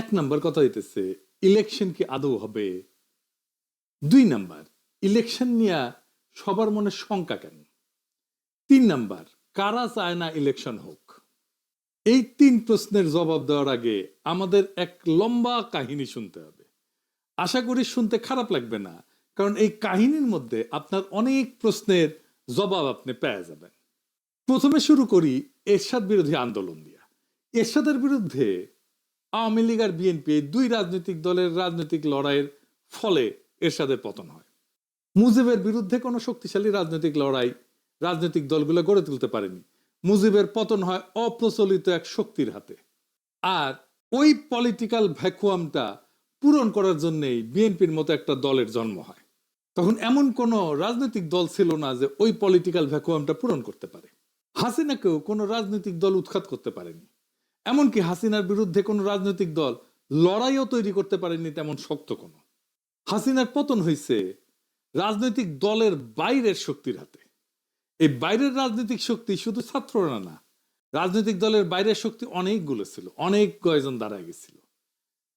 এক নাম্বার কথা হইতেছে ইলেকশন কি আদৌ হবে? দুই নাম্বার ইলেকশন নিয়ে সবার মনে শঙ্কা কেন? তিন নাম্বার, কারা চায় না ইলেকশন হোক? এই তিন প্রশ্নের জবাব দেওয়ার আগে আমাদের এক লম্বা কাহিনী শুনতে হবে। আশা করি শুনতে খারাপ লাগবে না, কারণ এই কাহিনীর মধ্যে আপনার অনেক প্রশ্নের জবাব আপনি পেয়ে যাবেন। প্রথমে শুরু করি এরশাদ বিরোধী আন্দোলন দিয়া। এরশাদের বিরুদ্ধে আওয়ামী লীগ আর বিএনপি দুই রাজনৈতিক দলের রাজনৈতিক লড়াইয়ের ফলে এরশাদের পতন হয়। মুজিবের বিরুদ্ধে কোনো শক্তিশালী রাজনৈতিক লড়াই রাজনৈতিক দলগুলো গড়ে তুলতে পারেনি। মুজিবের পতন হয় অপ্রচলিত এক শক্তির হাতে। আর ওই পলিটিক্যাল ভ্যাকুয়ামটা পূরণ করার জন্যেই বিএনপির মতো একটা দলের জন্ম হয়। তখন এমন কোন রাজনৈতিক দল ছিল না যে ওই পলিটিক্যাল ভ্যাকুয়ামটা পূরণ করতে পারে। হাসিনাকেও কোনো রাজনৈতিক দল উৎখাত করতে পারেনি। এমনকি হাসিনার বিরুদ্ধে কোনো রাজনৈতিক দল লড়াইও তৈরি করতে পারেনি তেমন শক্ত কোনো। হাসিনার পতন হয়েছে রাজনৈতিক দলের বাইরের শক্তির হাতে। এই বাইরের রাজনৈতিক শক্তি শুধু ছাত্ররা না, রাজনৈতিক দলের বাইরের শক্তি অনেকগুলো ছিল, অনেক কয়জন দাঁড়ায় গেছিল।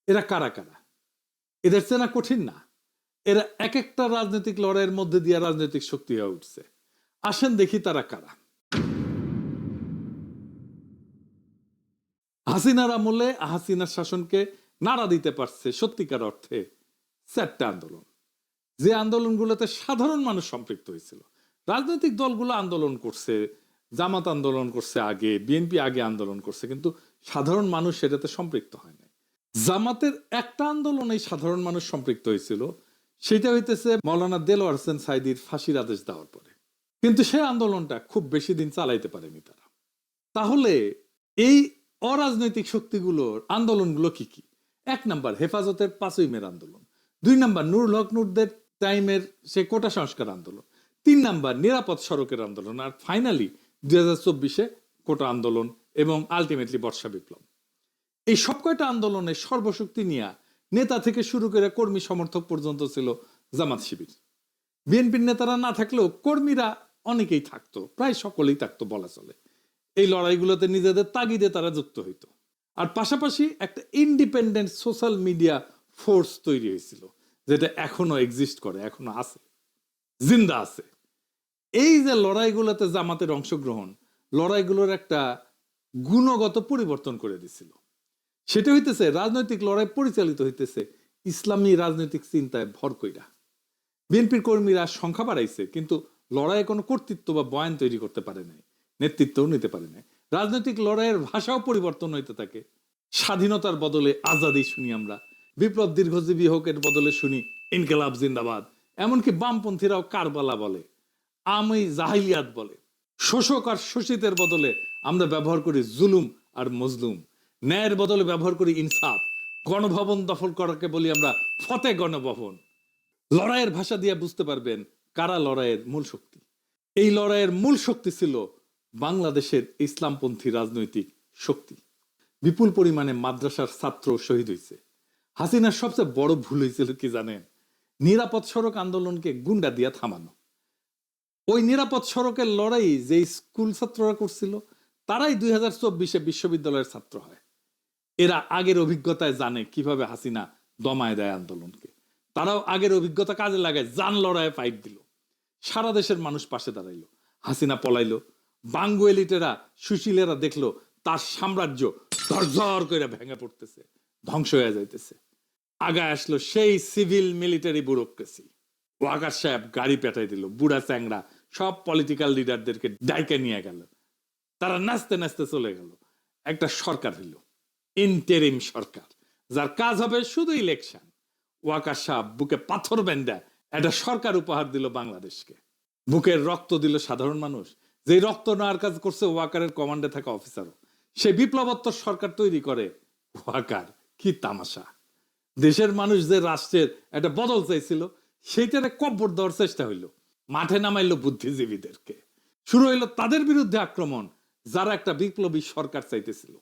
এরা কারা কারা? এদের চেনা কঠিন না। এরা এক একটা রাজনৈতিক লড়াইয়ের মধ্যে দিয়ে রাজনৈতিক শক্তি হয়ে উঠছে। আসেন দেখি তারা কারা। হাসিনার আমলে হাসিনার শাসনকে নাড়া দিতে পারছে সত্যিকার অর্থে চারটা আন্দোলন। যে আন্দোলনগুলোতে সাধারণ মানুষ সম্পৃক্ত হয়েছিল। রাজনৈতিক দলগুলো আন্দোলন করছে, জামাত আন্দোলন করছে আগে, বিএনপি আগে আন্দোলন করছে, কিন্তু সাধারণ মানুষ সেটাতে সম্পৃক্ত হয় নাই। জামাতের একটা আন্দোলনে সাধারণ মানুষ সম্পৃক্ত হয়েছিল, সেটা হইতেছে মৌলানা দেলোয়ার হোসেন সাইদির ফাঁসির আদেশ দেওয়ার পরে। কিন্তু সেই আন্দোলনটা খুব বেশি দিন চালাইতে পারেনি তারা। তাহলে এই অরাজনৈতিক শক্তিগুলোর আন্দোলনগুলো কি কি? এক নাম্বার, হেফাজতের পাঁচই মের আন্দোলন। দুই নাম্বার, নুরুল হক নুরদের টাইমের সে কোটা সংস্কার আন্দোলন। তিন নাম্বার, নিরাপদ সড়কের আন্দোলন। আর ফাইনালি দুই হাজার চব্বিশে কোটা আন্দোলন এবং আলটিমেটলি বর্ষা বিপ্লব। এই সব কয়টা আন্দোলনে সর্বশক্তি নিয়ে নেতা থেকে শুরু করে কর্মী সমর্থক পর্যন্ত ছিল জামাত শিবির। বিএনপির নেতারা না থাকলেও কর্মীরা অনেকেই থাকতো, প্রায় সকলেই থাকতো বলা চলে। এই লড়াইগুলোতে নিজেদের তাগিদে তারা যুক্ত হইতো। আর পাশাপাশি একটা ইন্ডিপেন্ডেন্ট সোশ্যাল মিডিয়া ফোর্স তৈরি হয়েছিল, যেটা এখনও এক্সিস্ট করে, এখনও আছে, জিন্দা আছে। এই যে লড়াইগুলোতে জামাতের অংশগ্রহণ, লড়াইগুলোর একটা গুণগত পরিবর্তন করে দিছিল। সেটা হইতেছে, রাজনৈতিক লড়াই পরিচালিত হইতেছে, ইসলামী রাজনৈতিক চিন্তায় ভর কইরা। বিএনপির কর্মীরা সংখ্যা বাড়াইছে, কিন্তু লড়াইয়ে কোনো কর্তৃত্ব বা বয়ান তৈরি করতে পারে নাই। নেতৃত্বও নিতে পারে নাই। রাজনৈতিক লড়াইয়ের ভাষাও পরিবর্তন হইতে থাকে। স্বাধীনতার বদলে আজাদি শুনি আমরা। বিপ্লব দীর্ঘজীবী হোক এর বদলে শুনি, ইনকেলাব জিন্দাবাদ। এমনকি বামপন্থীরাও কারবালা বলে, আমি জাহিলিয়াত বলে। শোষক আর শোষিতের বদলে আমরা ব্যবহার করি জুলুম আর মজলুম। ন্যায়ের বদলে ব্যবহার করি ইনসাফ। গণভবন দখল করাকে বলি আমরা ফতে গণভবন। লড়াইয়ের ভাষা দিয়ে বুঝতে পারবেন কারা লড়াইয়ের মূল শক্তি। এই লড়াইয়ের মূল শক্তি ছিল বাংলাদেশের ইসলামপন্থী রাজনৈতিক শক্তি। বিপুল পরিমাণে মাদ্রাসার ছাত্র শহীদ হয়েছে। হাসিনার সবচেয়ে বড় ভুল হয়েছিল কি জানেন? নিরাপদ সড়ক আন্দোলনকে গুন্ডা দিয়া থামানো। ওই নিরাপদ সড়কের লড়াই যে স্কুল ছাত্ররা করছিল, তারাই দুই হাজার চব্বিশে বিশ্ববিদ্যালয়ের ছাত্র হয়। এরা আগের অভিজ্ঞতায় জানে কীভাবে হাসিনা দমায় দেয় আন্দোলনকে। তারাও আগের অভিজ্ঞতা কাজে লাগায় জান লড়াইয়ে ফাইট দিল। সারা দেশের মানুষ পাশে দাঁড়াইলো। হাসিনা পলাইলো। বাঙ্গু এলিটেরা সুশীলেরা দেখল, তার সাম্রাজ্য ধরঝর করে ভেঙে পড়তেছে, ধ্বংস হয়ে যাইতেছে। আগায় আসলো সেই সিভিল মিলিটারি ব্যুরোক্রেসি। ওয়াকার সাহেব গাড়ি পেটাই দিল, বুড়া চ্যাংরা, সব পলিটিক্যাল লিডারদেরকে ডাইকে নিয়ে গেল। তারা নাচতে নাচতে চলে গেল। একটা সরকার হইল, ইন্টেরিম সরকার, যার কাজ হবে শুধু ইলেকশন। ওয়াকার সাহেব বুকে পাথর বেন্দা একটা সরকার উপহার দিল বাংলাদেশকে। বুকের রক্ত দিল সাধারণ মানুষ যে রক্ত নেওয়ার কাজ করছে ওয়াকারের কমান্ডে থাকা অফিসারও। সে বিপ্লবোত্তর সরকার তৈরি করে ওয়াকার। কি তামাশা। দেশের মানুষ যে রাষ্ট্রের একটা বদল চাইছিল, সেইটারে কব্বর দেওয়ার চেষ্টা হইল। মাঠে নামাইলো বুদ্ধিজীবীদেরকে। শুরু হইল তাদের বিরুদ্ধে আক্রমণ, যারা একটা বিপ্লবী সরকার চাইতেছিল।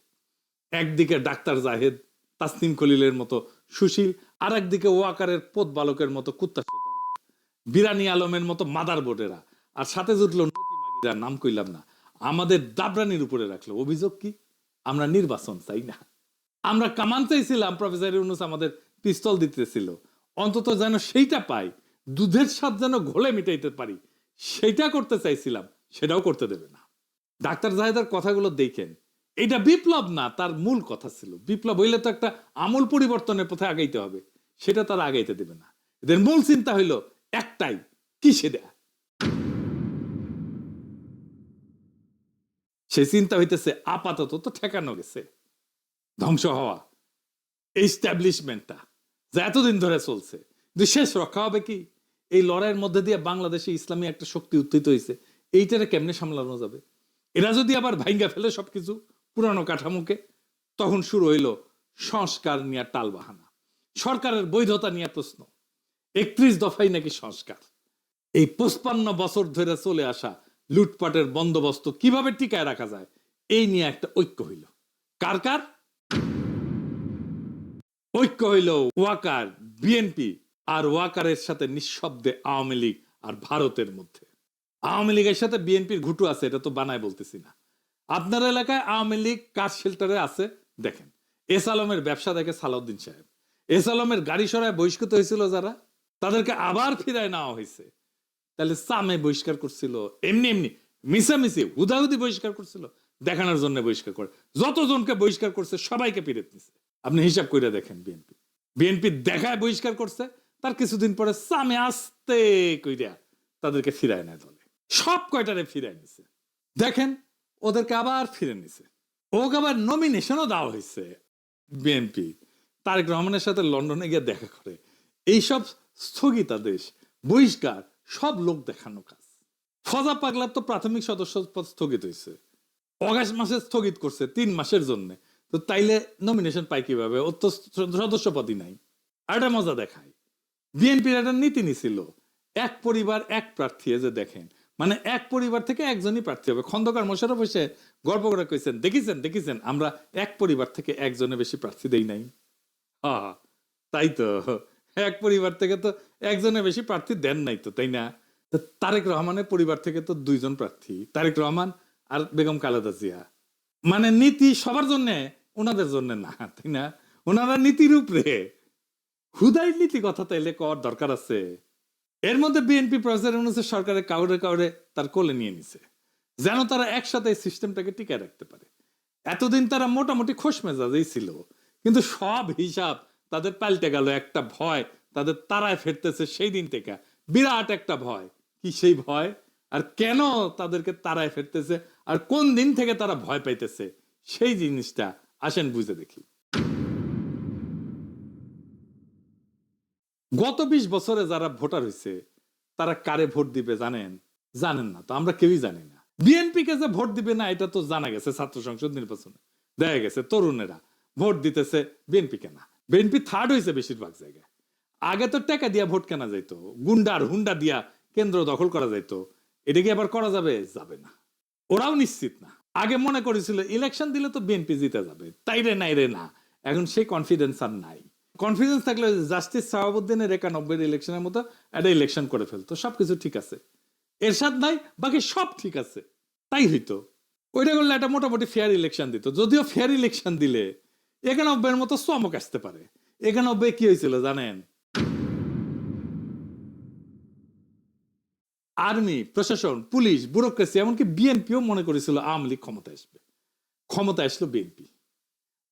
একদিকে ডাক্তার জাহেদ, তাসনিম খলিলের মতো সুশীল, আর একদিকে ওয়াকারের পোত বালকের মতো কুত্তা বিরানি আলমের মতো মাদার বোর্ডেরা আর সাথে জুটলো নটি নাম কইলাম না, আমাদের দাবরানির উপরে রাখল। অভিযোগ কি? আমরা নির্বাচন চাই না। আমরা কামান চাইছিলাম, প্রফেসর ইউনুস আমাদের পিস্তল দিতেছিল। অন্তত যেন সেইটা পাই, দুধের স্বাদ যেন ঘোলে মিটাইতে পারি। সেইটা করতে চাইছিলাম, সেটাও করতে দেবে না। ডাক্তার জাহেদার কথাগুলো দেখেন। এটা বিপ্লব না, তার মূল কথা ছিল। বিপ্লব হইলে তো একটা আমূল পরিবর্তনের পথে আগাইতে হবে। সেটা তারা আগাইতে দেবে না। এদের মূল চিন্তা হইল একটাই, কিসে দেয়া? সেই চিন্তা হইতেছে, আপাতত তো ঠেকানো গেছে। ধ্বংস হওয়া। এস্টাবলিশমেন্টটা যা এতদিন ধরে চলছে। কিন্তু শেষ রক্ষা হবে কি? এই লড়াইয়ের মধ্যে দিয়ে বাংলাদেশে ইসলামী একটা শক্তি উত্থিত হয়েছে এইটারে কেমনে সামলানো যাবে? এরা যদি আবার ভাইঙ্গা ফেলে সবকিছু পুরানো কাঠামোকে, তখন শুরু হইল সংস্কার নিয়ে টালবাহানা। সরকারের বৈধতা নিয়ে প্রশ্ন। একত্রিশ দফাই নাকি সংস্কার। এই পঁচপান্ন বছর ধরে চলে আসা লুটপাটের বন্দোবস্ত কীভাবে টিকায় রাখা যায়? এই নিয়ে একটা ঐক্য হইল। কার কার? ঐক্য হইল ওয়াকার, বিএনপি আর ওয়াকারের সাথে নিঃশব্দে আওয়ামী লীগ আর ভারতের মধ্যে। আওয়ামী লীগের সাথে বিএনপির ঘুটু আছে, এটা তো বানায় বলতেছি না। আপনার এলাকায় আওয়ামী লীগ কার শেল্টারে আছে? দেখেন, এস আলমের ব্যবসা দেখে সালাউদ্দিন সাহেব। এস আলমের গাড়ি সরায় বহিষ্কৃত হয়েছিল যারা? তাদেরকে আবার ফিরায় নেওয়া হয়েছে। তাহলে সামে বহিষ্কার করছিল, এমনি এমনি, মিশামিশি, হুদাহুদি বহিষ্কার করছিল, দেখানোর জন্য বহিষ্কার করে। যতজনকে বহিষ্কার করছে, সবাইকে ফিরে নিছে আপনি হিসাব করে দেখেন বিএনপি। বিএনপি দেখায় বহিষ্কার করছে, তার কিছুদিন পরে সামে আসতে কইরা তাদেরকে ফিরায় নেয় দলে। সব কয়টারে ফিরায় নিছে। দেখেন, ওদেরকে আবার ফিরে নিছে। ওকে আবার নমিনেশনও দেওয়া হয়েছে বিএনপি। তারেক রহমানের সাথে লন্ডনে গিয়ে দেখা করে। এইসব স্থগিতাদেশ, বহিষ্কার সব লোক দেখানো কাজ। ফজা পাগলার তো প্রাথমিক সদস্য পদ স্থগিত হয়েছে অগাস্ট মাসে স্থগিত করছে তিন মাসের জন্য। তো তাইলে নমিনেশন পাই কীভাবে? ওর তো সদস্য পদই নাই। আর একটা মজা দেখায় বিএনপির একটা নীতি নিছিল, এক পরিবার, এক প্রার্থী যে দেখেন। মানে এক পরিবার থেকে একজনই প্রার্থী হবে। খন্দকার মোশারফ এসে গর্ব করে কইছেন, দেখিছেন দেখিছেন, আমরা এক পরিবার থেকে একজনে বেশি প্রার্থী দেই নাই। হা, তাই তো। এক পরিবার থেকে তো একজনের বেশি প্রার্থী দেন নাই তো, তাই না? তারেক রহমানের পরিবার থেকে তো দুইজন প্রার্থী, তারেক রহমান আর বেগম খালেদা জিয়া। মানে নীতি সবার জন্য, ওনাদের জন্য না, তাই না? ওনারা নীতির উপরে হুদাই নীতি কথা তাইলে কর দরকার আছে। এর মধ্যে বিএনপি প্রফেসর ইউনুসের সরকারের কাউরে কাউরে তার কোলে নিয়ে নিছে। যেন তারা একসাথে এই সিস্টেমটাকে টিকায় রাখতে পারে। এতদিন তারা মোটামুটি খোশ মেজাজেই ছিল, কিন্তু সব হিসাব তাদের পাল্টে গেল একটা ভয়, তাদের তারায় ফেরতেছে সেই দিন থেকে। বিরাট একটা ভয়। কি সেই ভয়? আর কেন তাদেরকে তারায় ফেরতেছে? আর কোন দিন থেকে তারা ভয় পাইতেছে? সেই জিনিসটা আসেন বুঝে দেখি। গত বিশ বছরে যারা ভোটার হয়েছে তারা কারে ভোট দিবে জানেন? জানেন না তো, আমরা কেউই জানি না। বিএনপি কে যে ভোট দিবে না, এটা তো জানা গেছে ছাত্র সংসদ নির্বাচনে। দেখা গেছে তরুণেরা ভোট দিতেছে বিএনপি কেনা বিএনপি থার্ড হয়েছে বেশিরভাগ জায়গায়। আগে তো টাকা দিয়া ভোট কেনা যাইতো গুন্ডার হুন্ডা দিয়া কেন্দ্র দখল করা যাইতো, এটা কি আবার করা যাবে? যাবে না। ওরাও নিশ্চিত না। আগে মনে করেছিল, ইলেকশন দিলে তো বিএনপি জিতে যাবে। তাই রে, নাই রে, না। এখন সেই কনফিডেন্স আর নাই। কনফিডেন্স থাকলে জাস্টিস সাহাবুদ্দিনের একানব্বই ইলেকশনের মতো একটা ইলেকশন করে ফেলতো। সবকিছু ঠিক আছে। এরশাদ নাই, বাকি সব ঠিক আছে। তাই হইতো। ওইটা করলে একটা মোটামুটি ফেয়ার ইলেকশন দিত। যদিও ফেয়ার ইলেকশন দিলে একানব্বইয়ের মতো চমক আসতে পারে। একানব্বই কি হয়েছিল জানেন? আর্মি, প্রশাসন, পুলিশ, ব্যুরোক্রেসি, এমনকি বিএনপিও মনে করেছিল আওয়ামী লীগ ক্ষমতা আসবে। ক্ষমতা আসলো বিএনপি।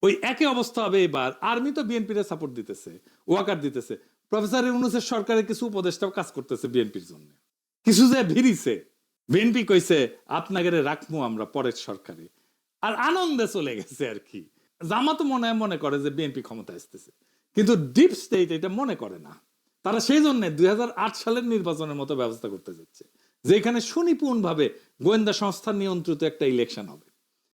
ওই একই অবস্থা হবে এবার। আর্মি তো বিএনপির সাপোর্ট দিতেছে, ওয়াকার দিতেছে। প্রফেসর ইউনুসের সরকারের কিছু উপদেষ্টা কাজ করতেছে বিএনপির জন্য। কিছু যে ভিড়িছে। বিএনপি কইছে আপনাকে রাখব আমরা পরের সরকারে। আর আনন্দে চলে গেছে আর কি। জামাতো মনে হয় মনে করে যে বিএনপি ক্ষমতা আসতেছে। কিন্তু ডিপ স্টেট এটা মনে করে না। তারা সেই জন্য দুই হাজার আট সালের নির্বাচনের মতো ব্যবস্থা করতে যাচ্ছে। যেখানে সুনিপুণ ভাবে গোয়েন্দা সংস্থার নিয়ন্ত্রিত একটা ইলেকশন হবে।